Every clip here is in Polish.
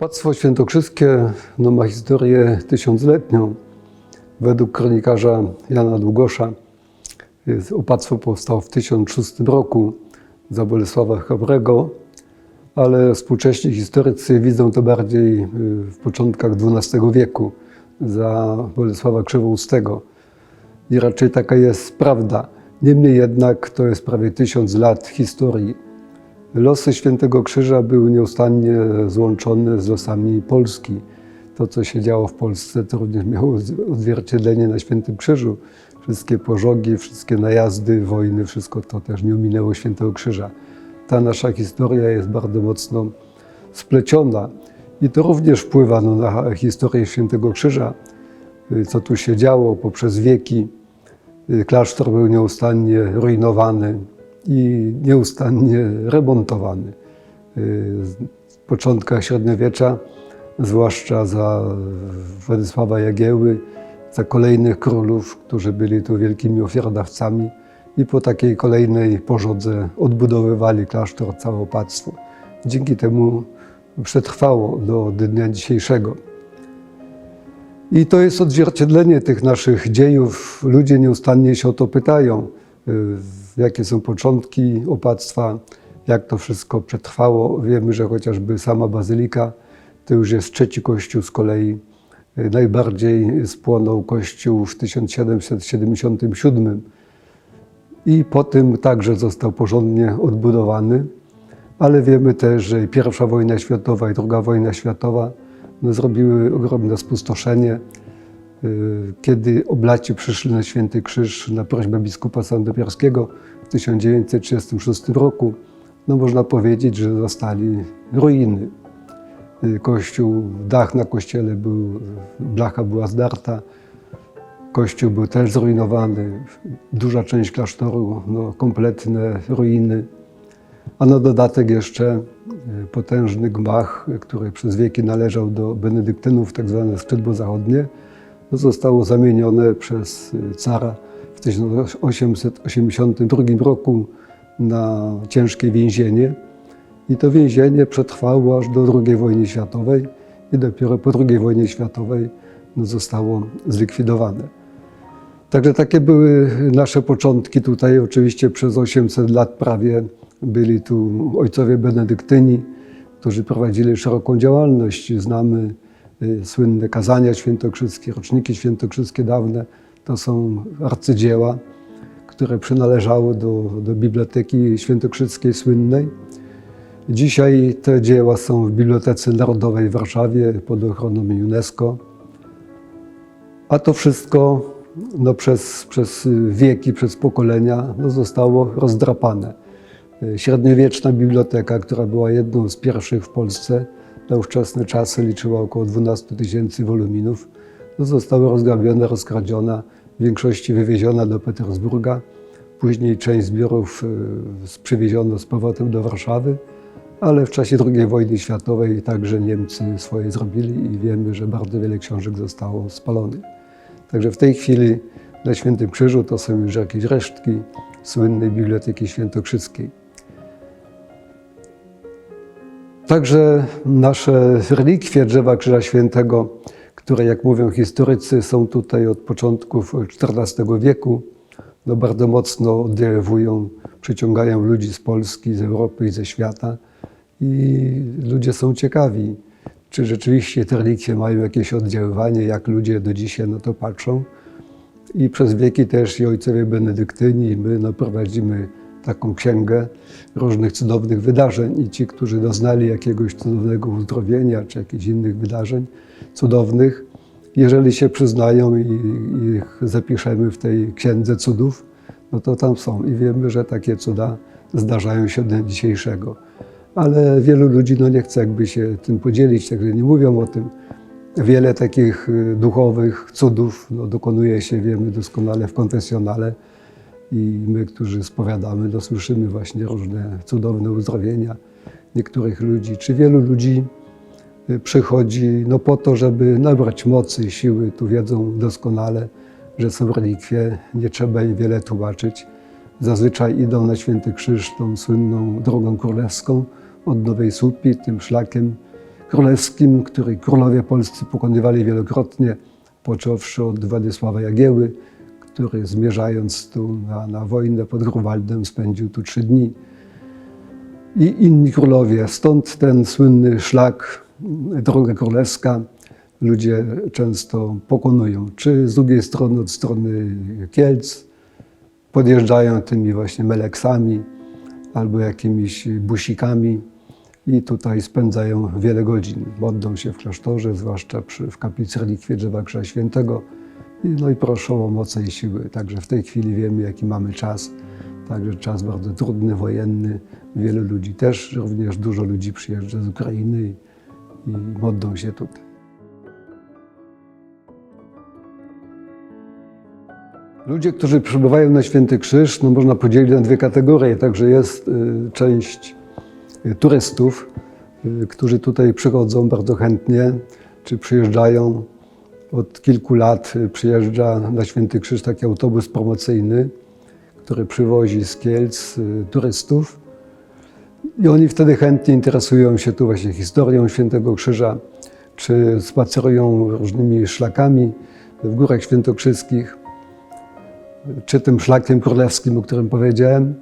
Opactwo świętokrzyskie no, ma historię tysiącletnią. Według kronikarza Jana Długosza jest- opactwo powstało w 1006 roku za Bolesława Chrobrego, ale współcześni historycy widzą to bardziej y, w początkach XII wieku za Bolesława Krzywoustego. I raczej taka jest prawda. Niemniej jednak to jest prawie tysiąc lat historii. Losy Świętego Krzyża były nieustannie złączone z losami Polski. To, co się działo w Polsce, to również miało odzwierciedlenie na Świętym Krzyżu. Wszystkie pożogi, wszystkie najazdy, wojny, wszystko to też nie ominęło Świętego Krzyża. Ta nasza historia jest bardzo mocno spleciona i to również wpływa no, na historię Świętego Krzyża, y, co tu się działo poprzez wieki. Y, Klasztor był nieustannie rujnowany i nieustannie remontowany. Y, W początkach średniowiecza, zwłaszcza za Władysława Jagieły, za kolejnych królów, którzy byli tu wielkimi ofiarodawcami i po takiej kolejnej pożodze odbudowywali klasztor, całe opactwo. Dzięki temu przetrwało do dnia dzisiejszego. I to jest odzwierciedlenie tych naszych dziejów. Ludzie nieustannie się o to pytają, y, jakie są początki opactwa, jak to wszystko przetrwało. Wiemy, że chociażby sama bazylika to już jest trzeci kościół z kolei. Y, Najbardziej spłonął kościół w 1777 i po tym także został porządnie odbudowany. Ale wiemy też, że i wojna światowa i druga wojna światowa no, zrobiły ogromne spustoszenie. Y, Kiedy oblaci przyszli na Święty Krzyż na prośbę biskupa sandomierskiego w 1936 roku, no można powiedzieć, że zostali ruiny. Y, Kościół, dach na kościele był, blacha była zdarta, kościół był też zrujnowany, duża część klasztoru, no, kompletne ruiny. A na dodatek jeszcze e, potężny gmach, który przez wieki należał do benedyktynów, tak zwane skrzydło zachodnie, zostało zamienione przez e, cara w 1882 roku na ciężkie więzienie. I to więzienie przetrwało aż do II wojny światowej i dopiero po II wojnie światowej zostało zlikwidowane. Także takie były nasze początki tutaj. Oczywiście przez 800 lat prawie byli tu ojcowie benedyktyni, którzy prowadzili szeroką działalność. Znamy y, słynne kazania świętokrzyskie, roczniki świętokrzyskie dawne. To są arcydzieła, które przynależały do, do Biblioteki Świętokrzyskiej słynnej. Dzisiaj te dzieła są w Bibliotece Narodowej w Warszawie pod ochroną UNESCO. A to wszystko no, przez, przez wieki, przez pokolenia no, zostało rozdrapane. Średniowieczna biblioteka, która była jedną z pierwszych w Polsce, na ówczesne czasy liczyła około 12 tysięcy woluminów, no, została rozgrabiona, rozkradziona, w większości wywieziona do Petersburga. Później część zbiorów y, przywieziono z powrotem do Warszawy, ale w czasie II wojny światowej także Niemcy swoje zrobili i wiemy, że bardzo wiele książek zostało spalonych. Także w tej chwili na Świętym Krzyżu to są już jakieś resztki słynnej Biblioteki Świętokrzyskiej. Także nasze relikwie drzewa Krzyża Świętego, które, jak mówią historycy, są tutaj od początków XIV wieku, no bardzo mocno oddziaływują, przyciągają ludzi z Polski, z Europy i ze świata. I ludzie są ciekawi, czy rzeczywiście te relikwie mają jakieś oddziaływanie, jak ludzie do dzisiaj na to patrzą. I przez wieki też i ojcowie benedyktyni, my no, prowadzimy taką księgę różnych cudownych wydarzeń i ci, którzy doznali jakiegoś cudownego uzdrowienia czy jakichś innych wydarzeń cudownych, jeżeli się przyznają i, ich zapiszemy w tej księdze cudów, no to tam są i wiemy, że takie cuda zdarzają się dnia dzisiejszego. Ale wielu ludzi no, nie chce jakby się tym podzielić, także nie mówią o tym. Wiele takich y, duchowych cudów no, dokonuje się, wiemy doskonale, w konfesjonale. I my, którzy spowiadamy, no, słyszymy właśnie różne cudowne uzdrowienia niektórych ludzi, czy wielu ludzi y, przychodzi no, po to, żeby nabrać mocy, siły. Tu wiedzą doskonale, że są relikwie, nie trzeba im wiele tłumaczyć. Zazwyczaj idą na Święty Krzyż tą słynną drogą królewską od Nowej Słupi, tym szlakiem, królewskim, który królowie polscy pokonywali wielokrotnie, począwszy od Władysława Jagieły, który zmierzając tu na, na wojnę pod Grunwaldem spędził tu trzy dni. I inni królowie. Stąd ten słynny szlak, droga królewska, ludzie często pokonują. Czy z drugiej strony, od strony Kielc, podjeżdżają tymi właśnie meleksami albo jakimiś busikami i tutaj spędzają wiele godzin. Modlą się w klasztorze, zwłaszcza przy, w kaplicy relikwie drzewa Krzyża Świętego. No i proszą o moce i siły. Także w tej chwili wiemy, jaki mamy czas. Także czas bardzo trudny, wojenny. Wielu ludzi też, również dużo ludzi przyjeżdża z Ukrainy i, i modlą się tutaj. Ludzie, którzy przybywają na Święty Krzyż, no można podzielić na dwie kategorie. Także jest y, część y, turystów, y, którzy tutaj przychodzą bardzo chętnie, czy przyjeżdżają. Od kilku lat przyjeżdża na Święty Krzyż taki autobus promocyjny, który przywozi z Kielc y, turystów. I oni wtedy chętnie interesują się tu właśnie historią Świętego Krzyża, czy spacerują różnymi szlakami w Górach Świętokrzyskich czy tym szlakiem królewskim, o którym powiedziałem,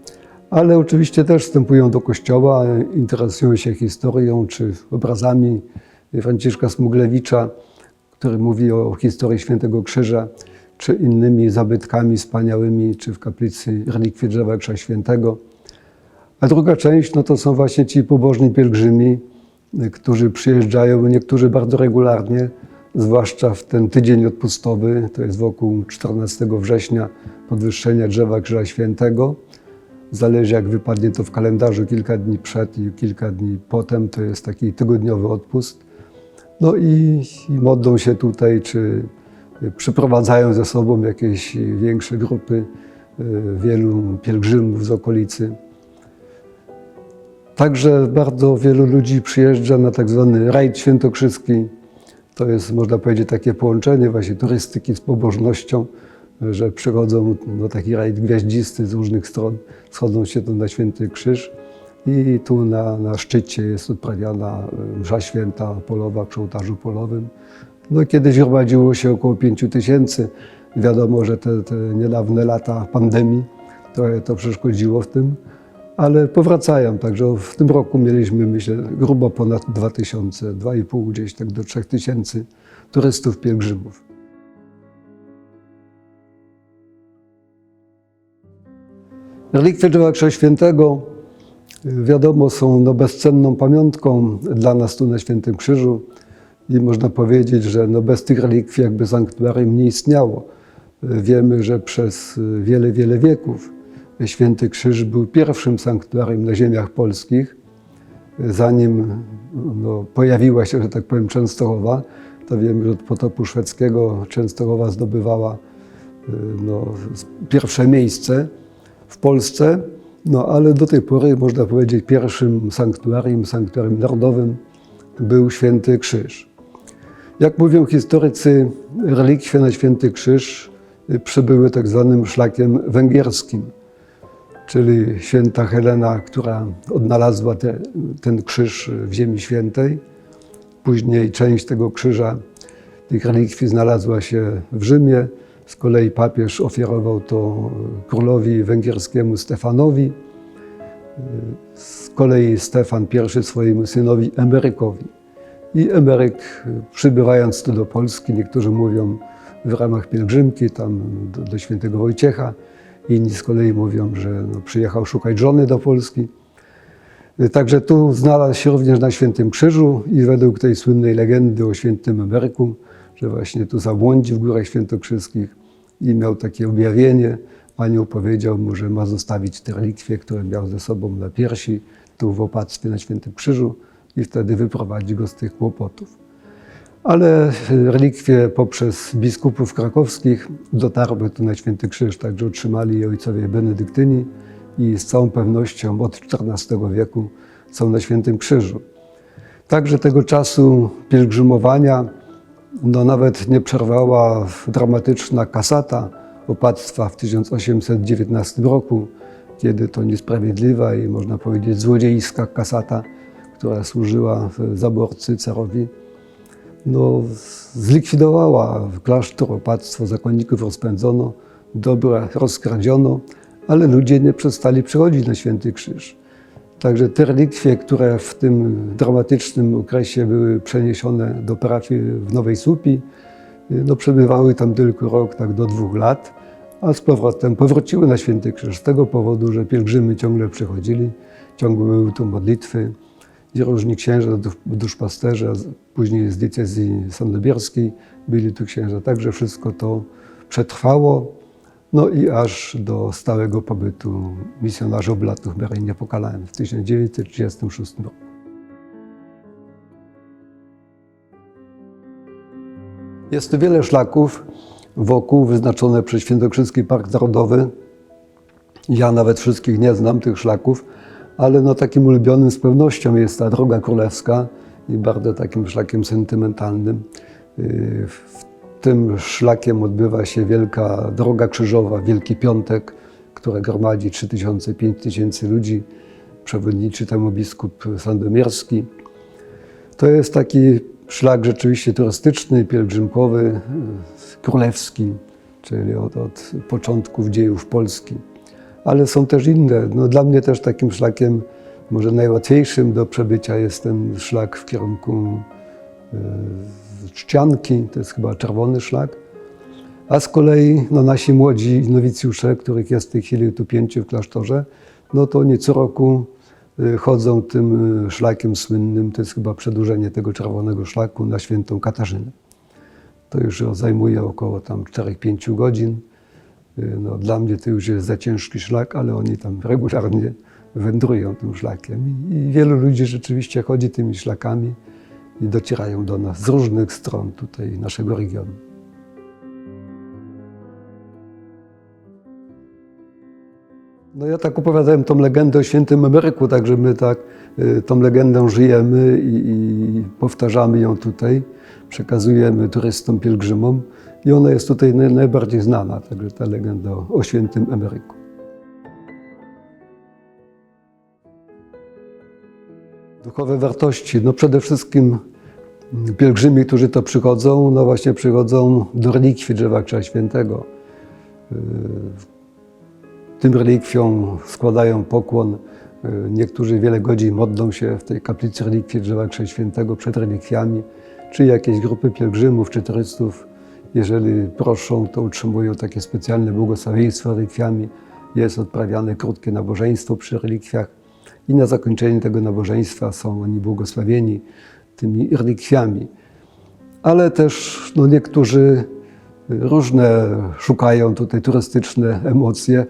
ale oczywiście też wstępują do kościoła, interesują się historią czy obrazami Franciszka Smuglewicza, który mówi o historii Świętego Krzyża, czy innymi zabytkami wspaniałymi, czy w kaplicy relikwie drzewa Krzyża Świętego. A druga część no to są właśnie ci pobożni pielgrzymi, którzy przyjeżdżają, niektórzy bardzo regularnie, zwłaszcza w ten tydzień odpustowy, to jest wokół 14 września, podwyższenia drzewa Krzyża Świętego. Zależy jak wypadnie to w kalendarzu, kilka dni przed i kilka dni potem, to jest taki tygodniowy odpust. No i, i modlą się tutaj, czy przyprowadzają ze sobą jakieś większe grupy, y, wielu pielgrzymów z okolicy. Także bardzo wielu ludzi przyjeżdża na tak zwany rajd świętokrzyski. To jest, można powiedzieć, takie połączenie właśnie turystyki z pobożnością, że przychodzą na taki rajd gwiaździsty z różnych stron, schodzą się tu na Święty Krzyż i tu na, na szczycie jest odprawiana msza święta polowa przy ołtarzu polowym. No, kiedyś gromadziło się około 5 tysięcy. Wiadomo, że te, te niedawne lata pandemii trochę to przeszkodziło w tym, ale powracają. Także w tym roku mieliśmy, myślę, grubo ponad 2000, 2,5 gdzieś tak do 3000 turystów, pielgrzymów. Relikwie drzewa Krzyża Świętego, wiadomo, są no, bezcenną pamiątką dla nas tu na Świętym Krzyżu i można powiedzieć, że no, bez tych relikwii jakby sanktuarium nie istniało. Y, Wiemy, że przez y, wiele, wiele wieków Święty Krzyż był pierwszym sanktuarium na ziemiach polskich. Zanim no, pojawiła się, że tak powiem, Częstochowa, to wiemy, że od potopu szwedzkiego Częstochowa zdobywała no, pierwsze miejsce w Polsce, no ale do tej pory można powiedzieć pierwszym sanktuarium, sanktuarium narodowym był Święty Krzyż. Jak mówią historycy, relikwie na Święty Krzyż przybyły tak zwanym szlakiem węgierskim, czyli święta Helena, która odnalazła te, ten krzyż w Ziemi Świętej. Później część tego krzyża, tych relikwii znalazła się w Rzymie. Z kolei papież ofiarował to królowi węgierskiemu Stefanowi. Z kolei Stefan I swojemu synowi Emerykowi. I Emeryk, przybywając tu do Polski, niektórzy mówią w ramach pielgrzymki tam do, do świętego Wojciecha, inni z kolei mówią, że no, przyjechał szukać żony do Polski. Także tu znalazł się również na Świętym Krzyżu i według tej słynnej legendy o świętym Emeryku, że właśnie tu zabłądził w Górach Świętokrzyskich i miał takie objawienie. Anioł powiedział mu, że ma zostawić te relikwie, które miał ze sobą na piersi, tu w opactwie na Świętym Krzyżu i wtedy wyprowadzi go z tych kłopotów. Ale relikwie poprzez biskupów krakowskich dotarły tu na Święty Krzyż, także otrzymali je ojcowie benedyktyni i z całą pewnością od XIV wieku są na Świętym Krzyżu. Także tego czasu pielgrzymowania no nawet nie przerwała dramatyczna kasata opactwa w 1819 roku, kiedy to niesprawiedliwa i można powiedzieć złodziejska kasata, która służyła zaborcy, carowi, no, zlikwidowała klasztor, opactwo, zakonników rozpędzono, dobra rozkradziono, ale ludzie nie przestali przychodzić na Święty Krzyż. Także te relikwie, które w tym dramatycznym okresie były przeniesione do parafii w Nowej Słupi, no, przebywały tam tylko rok, tak do dwóch lat, a z powrotem powróciły na Święty Krzyż z tego powodu, że pielgrzymy ciągle przychodzili, ciągle były tu modlitwy i różni księża, duszpasterze, później z diecezji sandomierskiej byli tu księża. Także wszystko to przetrwało, no i aż do stałego pobytu misjonarzy oblatów w Berlinie w 1936 roku. Jest tu wiele szlaków wokół wyznaczone przez Świętokrzyski Park Narodowy. Ja nawet wszystkich nie znam, tych szlaków, ale no takim ulubionym z pewnością jest ta Droga Królewska i bardzo takim szlakiem sentymentalnym. Yy, tym szlakiem odbywa się Wielka Droga Krzyżowa, Wielki Piątek, która gromadzi 3000-5000 ludzi. Przewodniczy temu biskup sandomierski. To jest taki szlak rzeczywiście turystyczny, pielgrzymkowy, królewski, czyli od, od początków dziejów Polski. Ale są też inne. No, dla mnie też takim szlakiem, może najłatwiejszym do przebycia jest ten szlak w kierunku y, Czcianki, to jest chyba czerwony szlak. A z kolei no, nasi młodzi nowicjusze, których jest w tej chwili tu pięciu w klasztorze, no to oni co roku y, chodzą tym y, szlakiem słynnym, to jest chyba przedłużenie tego czerwonego szlaku na świętą Katarzynę. To już zajmuje około tam 4-5 godzin. Y, no, dla mnie to już jest za ciężki szlak, ale oni tam regularnie wędrują tym szlakiem. I, I wielu ludzi rzeczywiście chodzi tymi szlakami i docierają do nas z różnych stron tutaj naszego regionu. No ja tak opowiadałem tą legendę o świętym Emeryku, także my tak y, tą legendą żyjemy i, i powtarzamy ją tutaj, przekazujemy turystom, pielgrzymom i ona jest tutaj naj, najbardziej znana, także ta legenda o świętym Emeryku. Duchowe wartości, no przede wszystkim pielgrzymi, którzy to przychodzą, no właśnie przychodzą do relikwii drzewa Krzyża Świętego. Tym relikwiom składają pokłon. Niektórzy wiele godzin modlą się w tej kaplicy relikwii drzewa Krzyża Świętego przed relikwiami, czy jakieś grupy pielgrzymów, czy turystów, jeżeli proszą, to utrzymują takie specjalne błogosławieństwo relikwiami. Jest odprawiane krótkie nabożeństwo przy relikwiach i na zakończenie tego nabożeństwa są oni błogosławieni tymi relikwiami. Ale też no, niektórzy różne szukają tutaj turystyczne emocje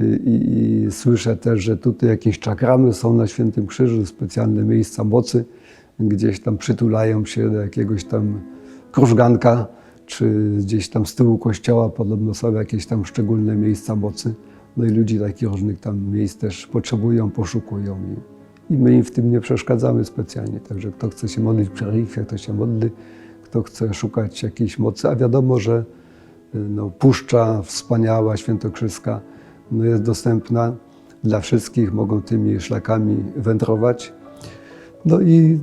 i, i słyszę też, że tutaj jakieś czakramy są na Świętym Krzyżu, specjalne miejsca mocy, gdzieś tam przytulają się do jakiegoś tam krużganka, czy gdzieś tam z tyłu kościoła podobno są jakieś tam szczególne miejsca mocy. No i ludzie takich różnych tam miejsc też potrzebują, poszukują i, i my im w tym nie przeszkadzamy specjalnie. Także kto chce się modlić przy relikwiach, to się modli. Kto chce szukać jakiejś mocy, a wiadomo, że no, puszcza wspaniała, świętokrzyska, no, jest dostępna dla wszystkich, mogą tymi szlakami wędrować. No i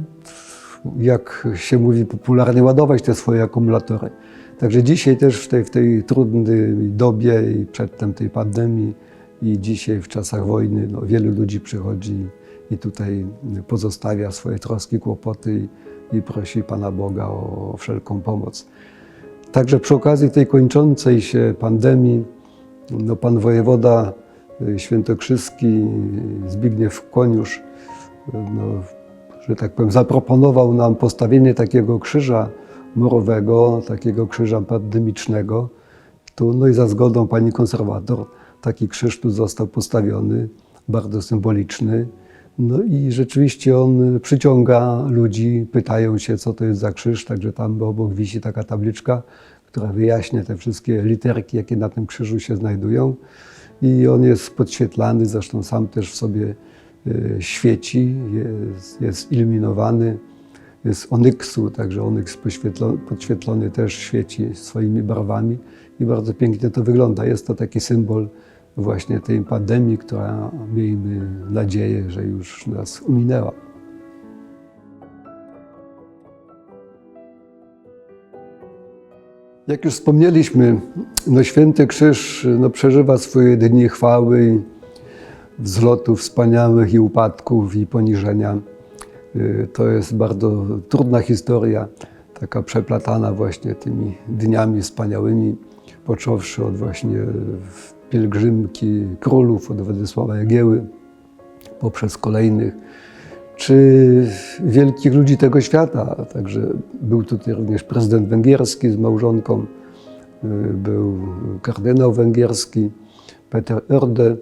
jak się mówi popularnie, ładować te swoje akumulatory. Także dzisiaj też w tej, w tej trudnej dobie i przedtem tej pandemii i dzisiaj w czasach wojny no, wielu ludzi przychodzi i tutaj pozostawia swoje troski, kłopoty i, i prosi Pana Boga o wszelką pomoc. Także przy okazji tej kończącej się pandemii no, Pan wojewoda świętokrzyski Zbigniew Koniusz no, że tak powiem, zaproponował nam postawienie takiego krzyża murowego, takiego krzyża pandemicznego. Tu, no i za zgodą pani konserwator taki krzyż tu został postawiony, bardzo symboliczny. No i rzeczywiście on przyciąga ludzi, pytają się, co to jest za krzyż, także tam obok wisi taka tabliczka, która wyjaśnia te wszystkie literki, jakie na tym krzyżu się znajdują. I on jest podświetlany, zresztą sam też w sobie Y, świeci, jest, jest iluminowany, jest onyksu, także onyks podświetlony też świeci swoimi barwami i bardzo pięknie to wygląda. Jest to taki symbol właśnie tej pandemii, która miejmy nadzieję, że już nas ominęła. Jak już wspomnieliśmy, no Święty Krzyż no, przeżywa swoje dni chwały wzlotów wspaniałych i upadków i poniżenia. Y, To jest bardzo trudna historia, taka przeplatana właśnie tymi dniami wspaniałymi, począwszy od właśnie pielgrzymki królów, od Władysława Jagieły, poprzez kolejnych, czy wielkich ludzi tego świata. Także był tutaj również prezydent węgierski z małżonką, y, był kardynał węgierski, Peter Oerde,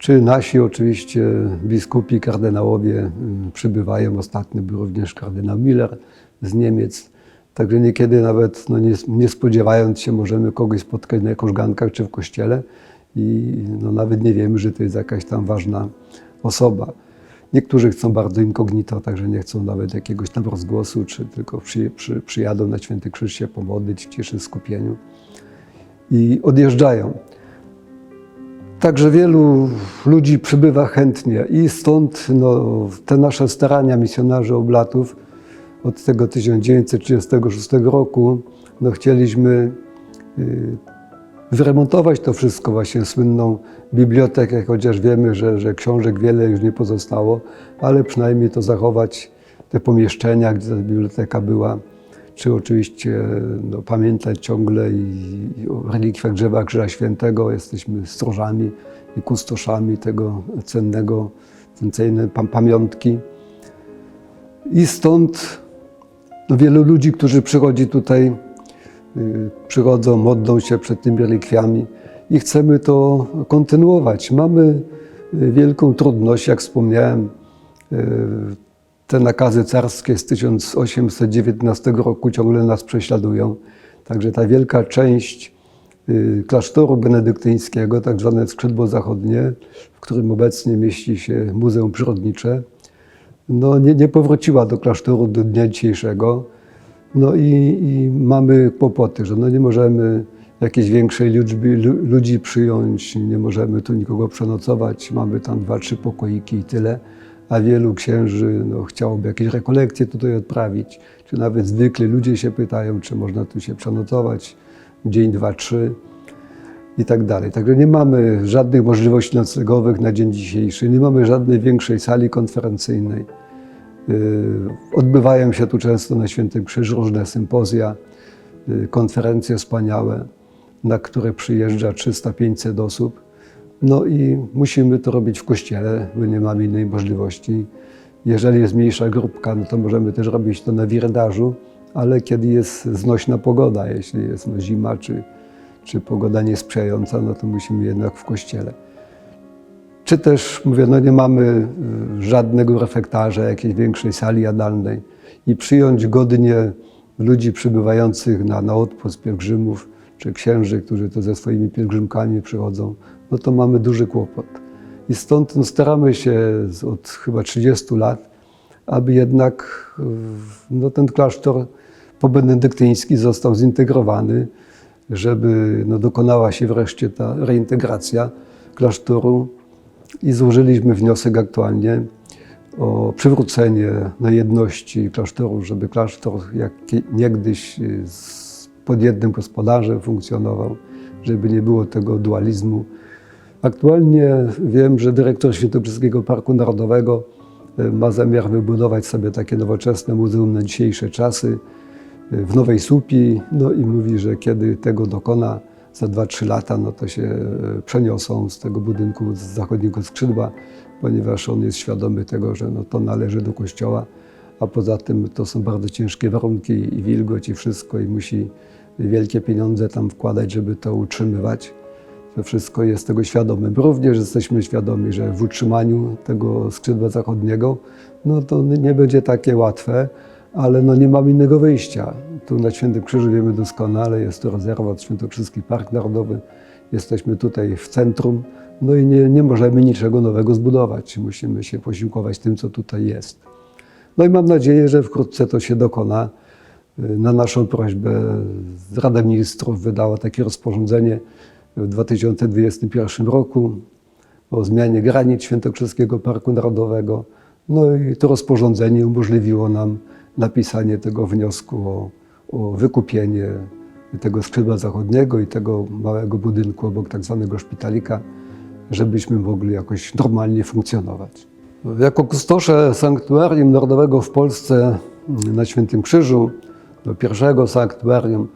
czy nasi oczywiście biskupi, kardynałowie y, przybywają. Ostatnio był również kardynał Miller z Niemiec. Także niekiedy nawet no nie, nie spodziewając się możemy kogoś spotkać na koszgankach czy w kościele i no nawet nie wiemy, że to jest jakaś tam ważna osoba. Niektórzy chcą bardzo incognito, także nie chcą nawet jakiegoś tam rozgłosu, czy tylko przy, przy, przyjadą na Święty Krzyż się pomodlić w ciszy, skupieniu i odjeżdżają. Także wielu ludzi przybywa chętnie i stąd no, te nasze starania misjonarzy oblatów od tego 1936 roku no, chcieliśmy y, wyremontować to wszystko, właśnie słynną bibliotekę, chociaż wiemy, że, że książek wiele już nie pozostało, ale przynajmniej to zachować te pomieszczenia, gdzie ta biblioteka była, czy oczywiście no, pamiętać ciągle i, i o relikwiach drzewa Krzyża Świętego. Jesteśmy stróżami i kustoszami tego cennego, cennej pam- pamiątki. I stąd no, wielu ludzi, którzy przychodzi tutaj, y, przychodzą, modlą się przed tymi relikwiami i chcemy to kontynuować. Mamy y, wielką trudność, jak wspomniałem, y, te nakazy carskie z 1819 roku ciągle nas prześladują. Także ta wielka część y, klasztoru benedyktyńskiego, tak zwane skrzydło zachodnie, w którym obecnie mieści się Muzeum Przyrodnicze, no nie, nie powróciła do klasztoru do dnia dzisiejszego. No i, i mamy kłopoty, że no nie możemy jakiejś większej liczby lu- ludzi przyjąć, nie możemy tu nikogo przenocować, mamy tam dwa, trzy pokoiki i tyle, a wielu księży no, chciałoby jakieś rekolekcje tutaj odprawić, czy nawet zwykli ludzie się pytają, czy można tu się przenocować dzień, dwa, trzy i tak dalej. Także nie mamy żadnych możliwości noclegowych na dzień dzisiejszy, nie mamy żadnej większej sali konferencyjnej. Yy, Odbywają się tu często na Świętym Krzyżu różne sympozja, yy, konferencje wspaniałe, na które przyjeżdża 300-500 osób. No i musimy to robić w kościele, bo nie mamy innej możliwości. Jeżeli jest mniejsza grupka, no to możemy też robić to na wirendarzu, ale kiedy jest znośna pogoda, jeśli jest no zima czy, czy pogoda niesprzyjająca, no to musimy jednak w kościele. Czy też, mówię, no nie mamy y, żadnego refektarza, jakiejś większej sali jadalnej i przyjąć godnie ludzi przybywających na, na odpust pielgrzymów, czy księży, którzy to ze swoimi pielgrzymkami przychodzą, no to mamy duży kłopot. I stąd no, staramy się od chyba 30 lat, aby jednak no, ten klasztor pobenedyktyński został zintegrowany, żeby no, dokonała się wreszcie ta reintegracja klasztoru i złożyliśmy wniosek aktualnie o przywrócenie na jedności klasztoru, żeby klasztor jak niegdyś y, pod jednym gospodarzem funkcjonował, żeby nie było tego dualizmu. Aktualnie wiem, że dyrektor Świętokrzyskiego Parku Narodowego y, ma zamiar wybudować sobie takie nowoczesne muzeum na dzisiejsze czasy y, w Nowej Słupii, no i mówi, że kiedy tego dokona, za 2-3 lata, no to się e, przeniosą z tego budynku z zachodniego skrzydła, ponieważ on jest świadomy tego, że no to należy do kościoła, a poza tym to są bardzo ciężkie warunki i wilgoć i wszystko i musi wielkie pieniądze tam wkładać, żeby to utrzymywać. To wszystko jest tego świadomym. Również jesteśmy świadomi, że w utrzymaniu tego skrzydła zachodniego, no to nie będzie takie łatwe, ale no nie mamy innego wyjścia. Tu na Świętym Krzyżu wiemy doskonale, jest to rezerwat Świętokrzyski Park Narodowy. Jesteśmy tutaj w centrum, no i nie, nie możemy niczego nowego zbudować. Musimy się posiłkować tym, co tutaj jest. No i mam nadzieję, że wkrótce to się dokona. Na naszą prośbę Rada Ministrów wydała takie rozporządzenie w 2021 roku o zmianie granic Świętokrzyskiego Parku Narodowego. No i to rozporządzenie umożliwiło nam napisanie tego wniosku o, o wykupienie tego skrzydła zachodniego i tego małego budynku obok tak zwanego szpitalika, żebyśmy mogli jakoś normalnie funkcjonować. Jako kustosze sanktuarium narodowego w Polsce na Świętym Krzyżu, do pierwszego sanktuarium,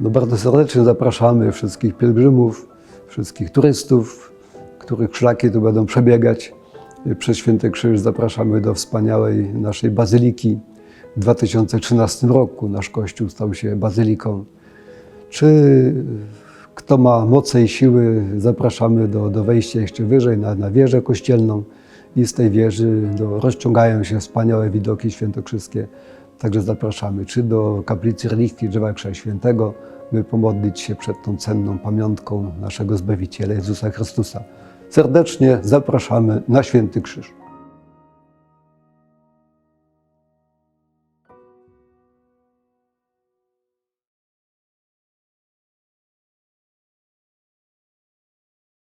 no bardzo serdecznie zapraszamy wszystkich pielgrzymów, wszystkich turystów, których szlaki tu będą przebiegać przez Święty Krzyż. Zapraszamy do wspaniałej naszej bazyliki. W 2013 roku nasz kościół stał się bazyliką. Czy kto ma moce i siły, zapraszamy do, do wejścia jeszcze wyżej na, na wieżę kościelną i z tej wieży do, rozciągają się wspaniałe widoki świętokrzyskie. Także zapraszamy czy do kaplicy relikwii drzewa Krześcia Świętego, by pomodlić się przed tą cenną pamiątką naszego Zbawiciela Jezusa Chrystusa. Serdecznie zapraszamy na Święty Krzyż.